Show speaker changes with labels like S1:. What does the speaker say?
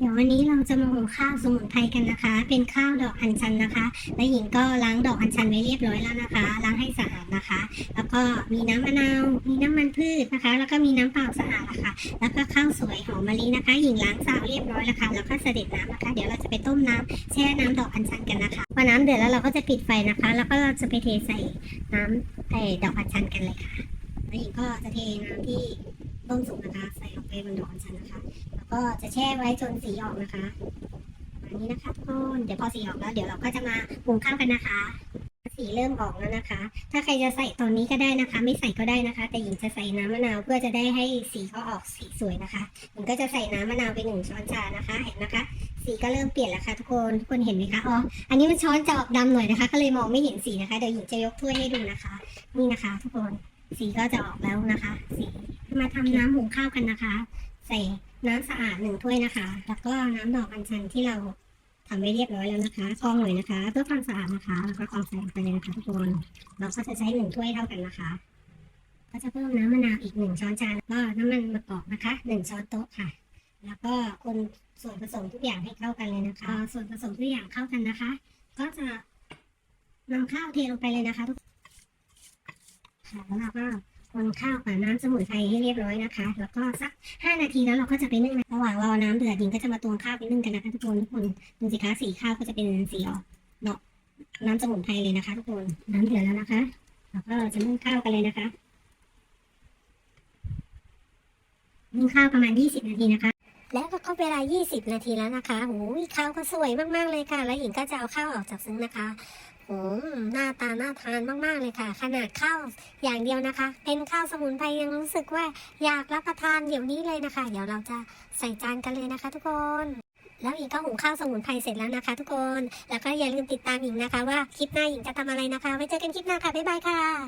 S1: เดี๋ยววันนี้เราจะมาหุงข้าวสมุนไพรกันนะคะ เป็นข้าวดอกอัญชันนะคะ และหญิงก็ล้างดอกอัญชันไว้เรียบร้อยแล้วนะคะ ล้างให้สะอาดนะคะ แล้วก็มีน้ำมะนาว มีน้ำมันพืชนะคะ แล้วก็มีน้ำเปล่าสะอาดนะคะ แล้วก็ข้าวสวยหอมมะลินะคะ หญิงล้างสาวเรียบร้อยแล้วค่ะ แล้วก็เสด็จน้ำนะคะ เดี๋ยวเราจะไปต้มน้ำแช่น้ำดอกอัญชันกันนะคะ พอน้ำเดือดแล้วเราก็จะปิดไฟนะคะ แล้วก็เราจะไปเทใส่น้ำไอ้ดอกอัญชันกันเลยค่ะ แล้วหญิงก็จะเทน้ำที่ ต้มสุกนะคะ ใส่ลงไปบนดอกอัญชันนะคะ แล้วก็จะแช่ไว้จนสีออกนะคะอันนี้นะคะทุกคนเดี๋ยวพอสีออกแล้วเดี๋ยวเราก็จะมาหุงข้าวกันนะคะ สีเริ่มออกแล้วนะคะ ถ้าใครจะใส่ตอนนี้ก็ได้นะคะ ไม่ใส่ก็ได้นะคะ แต่หญิงจะใส่น้ำมะนาวเพื่อจะได้ให้สีเขาออกสีสวยนะคะหญิงก็จะใส่น้ำมะนาวไปหนึ่งช้อนชานะคะ เห็นนะคะ สีก็เริ่มเปลี่ยนแล้วค่ะทุกคนทุกคนเห็นไหมคะอ๋ออันนี้มันช้อนจะออกดำหน่อยนะคะ ก็เลยมองไม่เห็นสีนะคะเดี๋ยวหญิงจะยกถ้วยให้ดูนะคะ นี่นะคะ ทุกคนสีก็จะออกแล้วนะคะ สี มาทำน้ำหุงข้าวกันนะคะ ใส่น้ำสะอาดหนึ่งถ้วยนะคะ แล้วก็น้ำดอกอัญชันที่เราทำไว้เรียบร้อยแล้วนะคะกองหน่อยนะคะ เพื่อความสะอาดนะคะ แล้วก็กรองใส่ลงไปเลยนะคะทุกคนเราก็จะใช้หนึ่งถ้วยเท่ากันนะคะ ก็จะเพิ่มน้ำมะนาวอีกหนึ่งช้อนชาแล้วก็น้ำมันมะกอกนะคะหนึ่งช้อนโต๊ะค่ะ แล้วก็คนส่วนผสมทุกอย่างให้เข้ากันเลยนะคะพอส่วนผสมทุกอย่างเข้ากันนะคะ ก็จะนำข้าวเทลงไปเลยนะคะทุกค่ะแล้วเราก็ คนข้าวกับน้ำสมุนไพรให้เรียบร้อยนะคะ แล้วก็สักห้านาทีแล้วเราก็จะไปนึ่งนะระหว่างรอน้ำเดือดดิงก็จะมาตวงข้าวไปนึ่งกันนะคะทุกคนทุกคนดูสิคะสีข้าวก็จะเป็นสีออกดอกน้ำสมุนไพรเลยนะคะ ทุกคนน้ำเดือดแล้วนะคะแล้วก็จะนึ่งข้าวกันเลยนะคะนึ่งข้าวประมาณ 20 นาทีนะคะแล้วก็เข้าเวลา 20 นาทีแล้วนะคะโอ้ยข้าวก็สวยมาก ๆ เลยค่ะ แล้วหญิงก็จะเอาข้าวออกจากซึ้งนะคะ หน้าตาน่าทานมากๆเลยค่ะ ขนาดข้าวอย่างเดียวนะคะ เป็นข้าวสมุนไพรยังรู้สึกว่าอยากรับประทานเดี๋ยวนี้เลยนะคะ เดี๋ยวเราจะใส่จานกันเลยนะคะ ทุกคนแล้วอีกก็หุงข้าวสมุนไพรเสร็จแล้วนะคะ ทุกคน แล้วก็อย่าลืมติดตามอิงนะคะ ว่าคลิปหน้าหญิงจะทำอะไรนะคะ ไว้เจอกันคลิปหน้าค่ะ บ๊ายบายค่ะ